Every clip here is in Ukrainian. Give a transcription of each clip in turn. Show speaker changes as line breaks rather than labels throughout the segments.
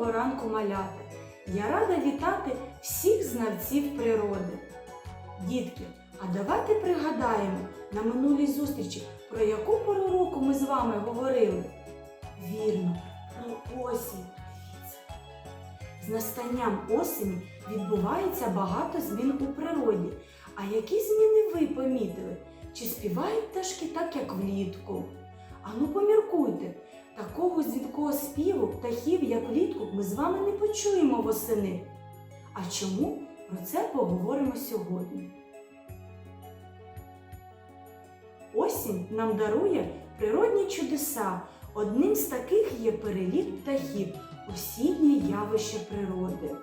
Доброго ранку, малята! Я рада вітати всіх знавців природи. Дітки, а давайте пригадаємо на минулій зустрічі, про яку пору року ми з вами говорили. Вірно, про осінь. З настанням осені відбувається багато змін у природі. А які зміни ви помітили? Чи співають пташки так, як влітку? Ану поміркуйте, такого дзвінкого співу птахів, як влітку, ми з вами не почуємо восени. А чому? Про це поговоримо сьогодні. Осінь нам дарує природні чудеса. Одним з таких є переліт птахів, осіннє явище природи.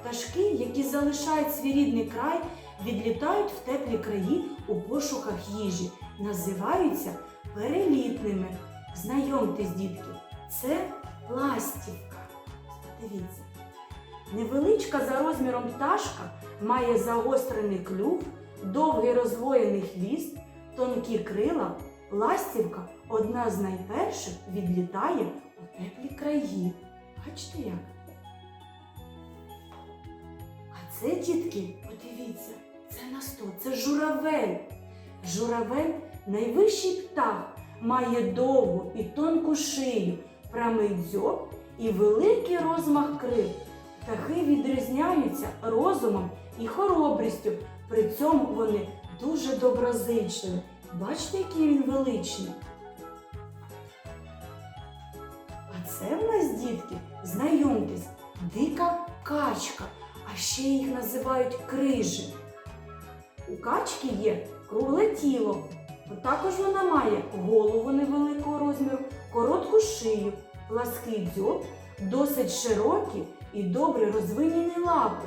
Пташки, які залишають свій рідний край, відлітають в теплі краї у пошуках їжі, називаються перелітними. Знайомтесь, дітки, це ластівка. Подивіться. Невеличка за розміром пташка має загострений клюв, довгий роздвоєний хвіст, тонкі крила. Ластівка одна з найперших відлітає у теплі краї. Бачите як? А це, дітки, подивіться, це на сто, це журавель. Журавель найвищий птах, має довгу і тонку шию, прямий дзьоб і великий розмах крил. Птахи відрізняються розумом і хоробрістю, при цьому вони дуже доброзичливі. Бачите, який він величний. А це в нас, дітки, знайомтесь, дика качка, а ще їх називають крижі. У качки є кругле тіло. Також вона має голову невеликого розміру, коротку шию, плаский дзьоб, досить широкі і добре розвинені лапи.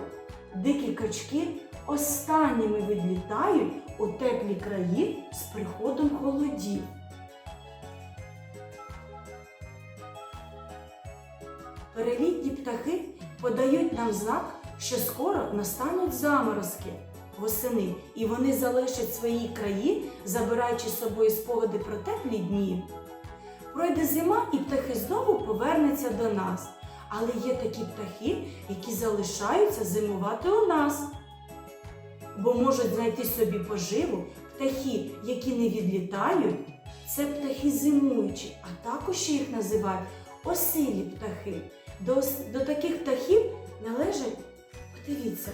Дикі качки останніми відлітають у теплі краї з приходом холодів. Перелітні птахи подають нам знак, що скоро настануть заморозки восени, і вони залишать свої краї, забираючи з собою спогади про теплі дні. Пройде зима, і птахи знову повернуться до нас. Але є такі птахи, які залишаються зимувати у нас. Бо можуть знайти собі поживу птахи, які не відлітають, це птахи зимуючі, а також їх називають осилі птахи. До, до таких птахів належать, подивіться,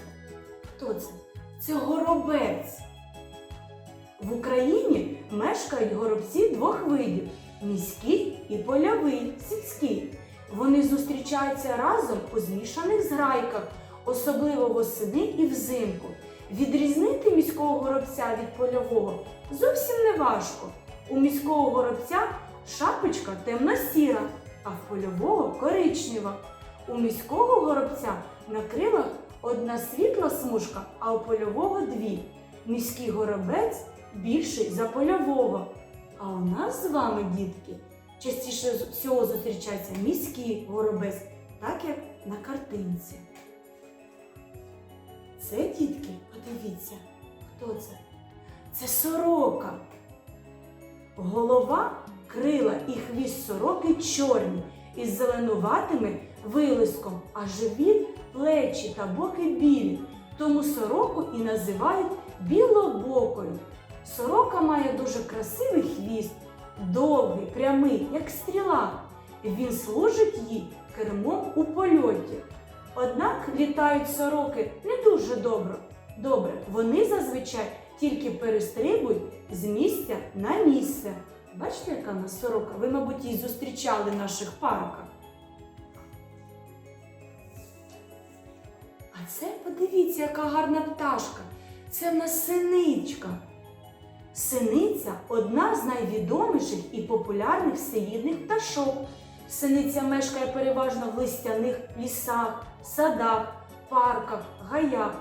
хто це? Це горобець. В Україні мешкають горобці двох видів міський і польовий, сільський. Вони зустрічаються разом у змішаних зграйках, особливо восени і взимку. Відрізнити міського горобця від польового зовсім не важко. У міського горобця шапочка темно-сіра, а в польового коричнева. У міського горобця на крилах одна світла смужка, а у польового дві. Міський горобець більший за польового. А у нас з вами, дітки, частіше всього зустрічається міський горобець, так як на картинці. Це, дітки, подивіться, хто це? Це сорока. Голова, крила і хвіст сороки чорні із зеленуватими вилиском, а живіт, плечі та боки білі. Тому сороку і називають білобокою. Сорока має дуже красивий хвіст, довгий, прямий, як стріла. Він служить їй кермом у польоті. Однак літають сороки не дуже добре. Добре, вони зазвичай тільки перестрибують з місця на місце. Бачите, яка в нас сорока? Ви, мабуть, її зустрічали в наших парках. Це подивіться, яка гарна пташка. Це в нас синичка. Синиця одна з найвідоміших і популярних всеїдних пташок. Синиця мешкає переважно в листяних лісах, садах, парках, гаях.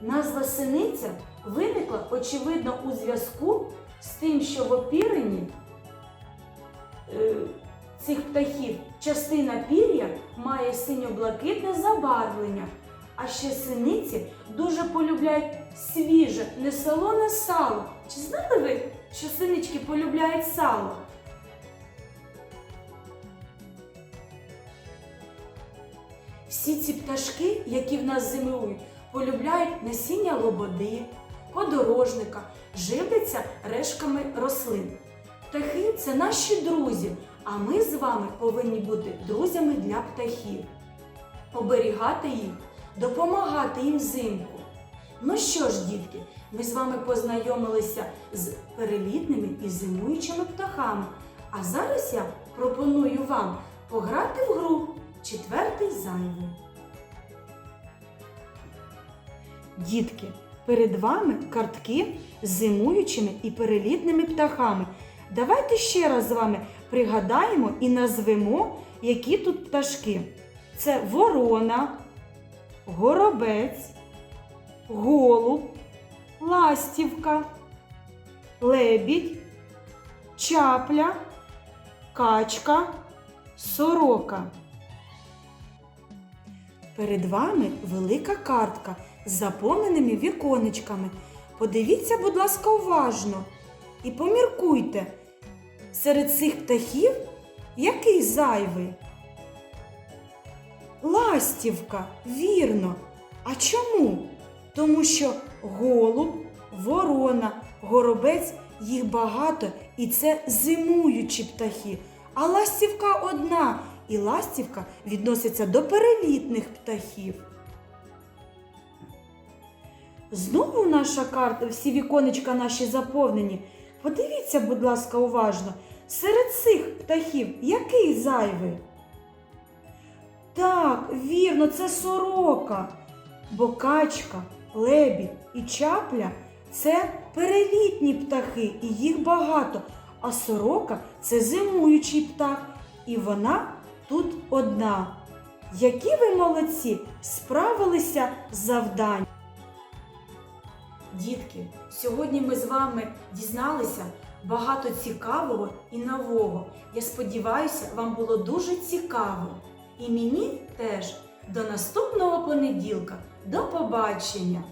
Назва синиця виникла, очевидно, у зв'язку з тим, що в опірині е, цих птахів частина пір'я має синьо-блакитне забарвлення. А ще синиці дуже полюбляють свіже, не солоне сало. Чи знали ви, що синички полюбляють сало? Всі ці пташки, які в нас зимують, полюбляють насіння лободи, подорожника, живляться решками рослин. Птахи це наші друзі, а ми з вами повинні бути друзями для птахів, оберігати їх, допомагати їм взимку. Ну що ж, дітки, ми з вами познайомилися з перелітними і зимуючими птахами. А зараз я пропоную вам пограти в гру четвертий зайвий. Дітки, перед вами картки з зимуючими і перелітними птахами. Давайте ще раз з вами пригадаємо і назвемо, які тут пташки. Це ворона, горобець, голуб, ластівка, лебідь, чапля, качка, сорока. Перед вами велика картка з заповненими віконечками. Подивіться, будь ласка, уважно і поміркуйте. Серед цих птахів який зайвий? Ластівка, вірно. А чому? Тому що голуб, ворона, горобець їх багато, і це зимуючі птахи. А ластівка одна, і ластівка відноситься до перелітних птахів. Знову наша карта, всі віконечка наші заповнені. Подивіться, будь ласка, уважно. Серед цих птахів який зайвий? Так, вірно, це сорока. Бо качка, лебідь і чапля це перелітні птахи, і їх багато. А сорока це зимуючий птах, і вона тут одна. Які ви молодці справилися з завданням? Дітки, сьогодні ми з вами дізналися багато цікавого і нового. Я сподіваюся, вам було дуже цікаво. І мені теж. До наступного понеділка. До побачення!